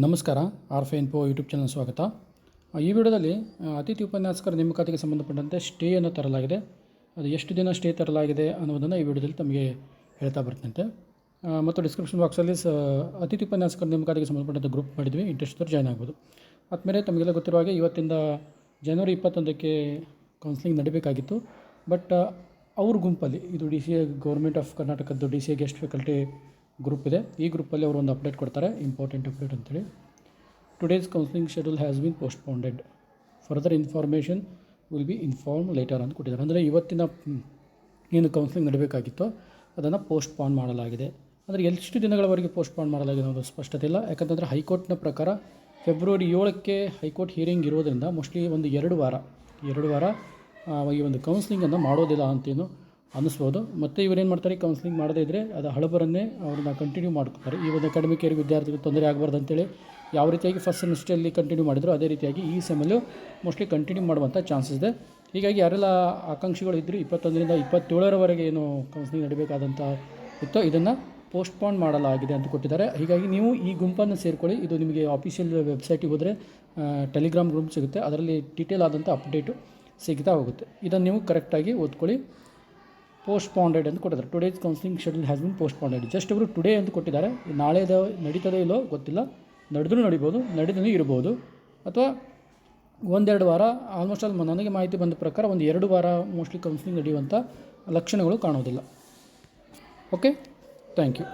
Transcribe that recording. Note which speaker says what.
Speaker 1: ನಮಸ್ಕಾರ ಆರ್ ಫೆ info YouTube channel ಸ್ವಾಗತ. ಈ ವಿಡಿಯೋದಲ್ಲಿ ಅತಿಥಿ ಉಪನ್ಯಾಸಕರ ನೇಮಕಾತಿಗೆ ಸಂಬಂಧಪಟ್ಟಂತೆ ಸ್ಟೇಯನ್ನು ತರಲಾಗಿದೆ. ಅದು ಎಷ್ಟು ದಿನ ಸ್ಟೇ ತರಲಾಗಿದೆ ಅನ್ನೋದನ್ನು ಈ ವಿಡಿಯೋದಲ್ಲಿ ತಮಗೆ ಹೇಳ್ತಾ ಬರ್ತಂತೆ. ಮತ್ತು ಡಿಸ್ಕ್ರಿಪ್ಷನ್ ಬಾಕ್ಸಲ್ಲಿ ಸ, ಅತಿಥಿ ಉಪನ್ಯಾಸಕರ ನೇಮಕಾತಿಗೆ ಸಂಬಂಧಪಟ್ಟಂತೆ ಗ್ರೂಪ್ ಮಾಡಿದ್ವಿ. ಇಂಟ್ರೆಸ್ಟ್ ಜಾಯ್ನ್ ಆಗ್ಬೋದು. ಆದಮೇಲೆ ತಮಗೆಲ್ಲ ಗೊತ್ತಿರುವ ಹಾಗೆ ಇವತ್ತಿಂದ ಜನವರಿ ಇಪ್ಪತ್ತೊಂದಕ್ಕೆ ಕೌನ್ಸಿಲಿಂಗ್ ನಡೀಬೇಕಾಗಿತ್ತು. ಬಟ್ ಅವ್ರ ಗುಂಪಲ್ಲಿ, ಇದು D C A government of ಕರ್ನಾಟಕದ್ದು D C A guest faculty group ಇದೆ. ಈ ಗ್ರೂಪಲ್ಲಿ ಅವರು ಒಂದು ಅಪ್ಡೇಟ್ ಕೊಡ್ತಾರೆ. ಇಂಪಾರ್ಟೆಂಟ್ ಅಪ್ಡೇಟ್ ಅಂತೇಳಿ. Today's counselling schedule has been postponed further information will be inform later ಅಂತ ಕೊಟ್ಟಿದ್ದಾರೆ. ಅಂದರೆ ಇವತ್ತಿನ ಏನು ಕೌನ್ಸಿಲಿಂಗ್ ನಡಬೇಕಾಗಿತ್ತೋ ಅದನ್ನು ಪೋಸ್ಟ್ಪೋನ್ ಮಾಡಲಾಗಿದೆ. ಅಂದರೆ ಎಷ್ಟು ದಿನಗಳವರೆಗೆ ಪೋಸ್ಟ್ಪೋನ್ ಮಾಡಲಾಗಿದೆ ಅನ್ನೋದು ಸ್ಪಷ್ಟತೆ ಇಲ್ಲ. ಯಾಕಂತಂದರೆ ಹೈಕೋರ್ಟ್ನ ಪ್ರಕಾರ ಫೆಬ್ರವರಿ ಏಳಕ್ಕೆ ಹೈಕೋರ್ಟ್ ಹಿಯರಿಂಗ್ ಇರೋದರಿಂದ ಮೋಸ್ಟ್ಲಿ ಒಂದು ಎರಡು ವಾರ ಎರಡು ವಾರ ಈ ಒಂದು ಕೌನ್ಸಿಲಿಂಗನ್ನು ಮಾಡೋದಿಲ್ಲ ಅಂತೇನು ಅನ್ನಿಸ್ಬೋದು. ಮತ್ತು ಇವರೇನು ಮಾಡ್ತಾರೆ? ಕೌನ್ಸಿಲಿಂಗ್ ಮಾಡದೇ ಇದ್ದರೆ ಅದು ಹಳಬರನ್ನೇ ಅವ್ರನ್ನ ಕಂಟಿನ್ಯೂ ಮಾಡ್ಕೊತಾರೆ. ಈ ಒಂದು ಅಕಾಡೆಮಿಕ್ ಕೇರಿ ವಿದ್ಯಾರ್ಥಿಗಳಿಗೆ ತೊಂದರೆ ಆಗಬಾರ್ದು ಅಂತೇಳಿ ಯಾವ ರೀತಿಯಾಗಿ ಫಸ್ಟ್ ಸೆಮಿಸ್ಟ್ರಲ್ಲಿ ಕಂಟಿನ್ಯೂ ಮಾಡಿದ್ರು, ಅದೇ ರೀತಿಯಾಗಿ ಈ ಸೆಮಲ್ಲೂ ಮೋಸ್ಟ್ಲಿ ಕಂಟಿನ್ಯೂ ಮಾಡುವಂಥ ಚಾನ್ಸಸ್ ಇದೆ. ಹೀಗಾಗಿ ಯಾರೆಲ್ಲ ಆಕಾಂಕ್ಷಿಗಳು ಇದ್ದರು ಇಪ್ಪತ್ತೊಂದರಿಂದ ಇಪ್ಪತ್ತೇಳರವರೆಗೆ ಏನು ಕೌನ್ಸಿಲಿಂಗ್ ನಡೀಬೇಕಾದಂಥ ಇತ್ತು ಇದನ್ನು ಪೋಸ್ಟ್ಪೋನ್ ಮಾಡಲಾಗಿದೆ ಅಂತ ಕೊಟ್ಟಿದ್ದಾರೆ. ಹೀಗಾಗಿ ನೀವು ಈ ಗುಂಪನ್ನು ಸೇರಿಕೊಳ್ಳಿ. ಇದು ನಿಮಗೆ ಆಫೀಷಿಯಲ್ ವೆಬ್ಸೈಟಿಗೆ ಹೋದರೆ ಟೆಲಿಗ್ರಾಮ್ ಗ್ರೂಪ್ ಸಿಗುತ್ತೆ. ಅದರಲ್ಲಿ ಡೀಟೇಲ್ ಆದಂಥ ಅಪ್ಡೇಟು ಸಿಗ್ತಾ ಹೋಗುತ್ತೆ. ಇದನ್ನು ನೀವು ಕರೆಕ್ಟಾಗಿ ಓದ್ಕೊಳ್ಳಿ. ಪೋಸ್ಟ್ಪಾಂಡೆಡ್ ಅಂತ ಕೊಟ್ಟಿದ್ದಾರೆ. Today's counselling schedule has been postponed just ಅವರು ಟುಡೇ ಅಂತ ಕೊಟ್ಟಿದ್ದಾರೆ. ನಾಳೆದ ನಡೀತದೋ ಇಲ್ಲೋ ಗೊತ್ತಿಲ್ಲ. ನಡೆದ್ರೂ ನಡಿಬೋದು ನಡೆದೂ ಇರ್ಬೋದು. ಅಥವಾ ಒಂದೆರಡು ವಾರ ಆಲ್ಮೋಸ್ಟ್ ಆಲ್ ನನಗೆ ಮಾಹಿತಿ ಬಂದ ಪ್ರಕಾರ ಒಂದು ಎರಡು ವಾರ ಮೋಸ್ಟ್ಲಿ ಕೌನ್ಸಿಲಿಂಗ್ ನಡೆಯುವಂಥ ಲಕ್ಷಣಗಳು ಕಾಣೋದಿಲ್ಲ. Okay thank you